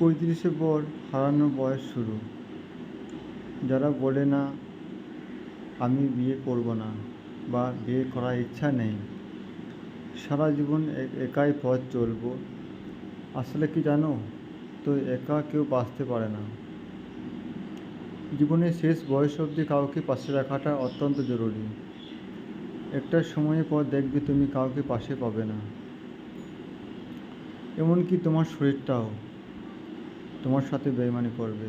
পঁয়ত্রিশে পর হারানো বয়স শুরু। যারা বলে না, আমি বিয়ে করব না বা বিয়ে করার ইচ্ছা নেই। সারা জীবন একাই পথ চলবো। আসলে কি জানো? তো একা কেউ বাঁচতে পারে না। জীবনের শেষ বয়স অবধি কাউকে পাশে রাখাটা অত্যন্ত জরুরি। একটা সময়ের পর দেখবে তুমি কাউকে পাশে পাবে না। এমনকি তোমার শরীরটাও। তোমার সাথে বেইমানি করবে।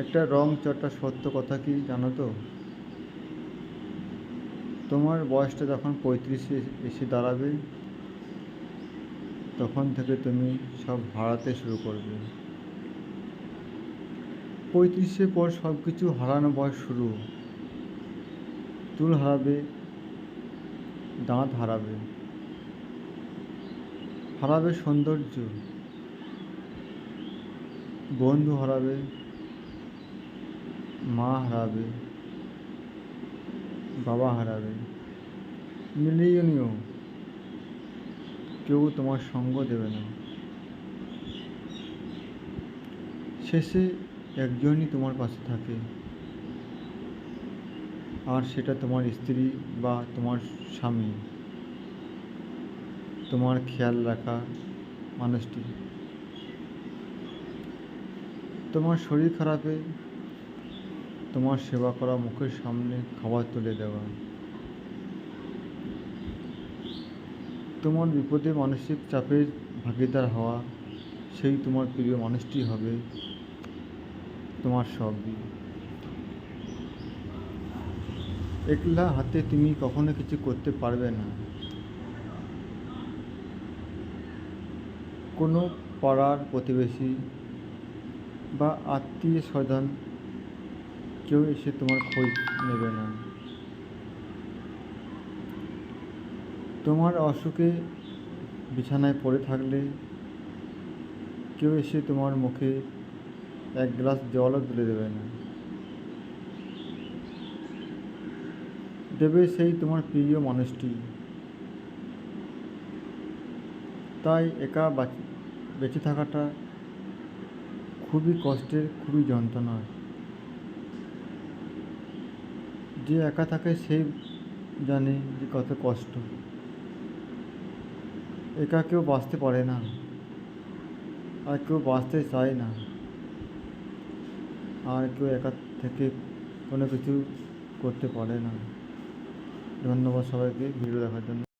একটা রং চটা সত্য কথা কি জানো তো? তোমার বয়সটা যখন পঁয়ত্রিশে এসে দাঁড়াবে, তখন থেকে তুমি সব হারাতে শুরু করবে। পঁয়ত্রিশের পর সব কিছু হারানো বয়স শুরু। চুল হারাবে, দাঁত হারাবে। হারাবে সৌন্দর্য। বন্ধু হারাবে, মা হারাবে, বাবা হারাবে। মিলিয়ে নিও কেউ তোমার সঙ্গ দেবে না। শেষে একজনই তোমার পাশে থাকে। আর সেটা তোমার স্ত্রী বা তোমার স্বামী। তোমার খেয়াল রাখা মানুষটি। তোমার শরীর খারাপে তোমার সেবা করা মুখের সামনে খাবার তুলে দেওয়া। তোমার বিপদে মানসিক চাপের ভাগিদার হওয়া, সেই তোমার প্রিয় মানুষটি হবে তোমার সবই। একলা হাতে তুমি কখনো কিছু করতে পারবে না। কোনো পাড়ার প্রতিবেশী বা আত্মীয় স্বজন, কেউ এসে তোমার খোঁজ নেবে না। তোমার অসুখে বিছানায় পড়ে থাকলে কেউ এসে তোমার মুখে এক গ্লাস জলও তুলে দেবে না। দেবে সেই তোমার প্রিয় মানুষটি। তাই একা বেঁচে থাকাটা খুবই কষ্টের, খুবই যন্ত্রণার। যে একা থাকে সে জানে যে কত কষ্ট। একা কেউ বাঁচতে পারে না। আর কেউ বাঁচতে চায় না। আর কেউ একা থেকে কোনো কিছু করতে পারে না। ধন্যবাদ সবাইকে ভিডিও দেখার জন্য।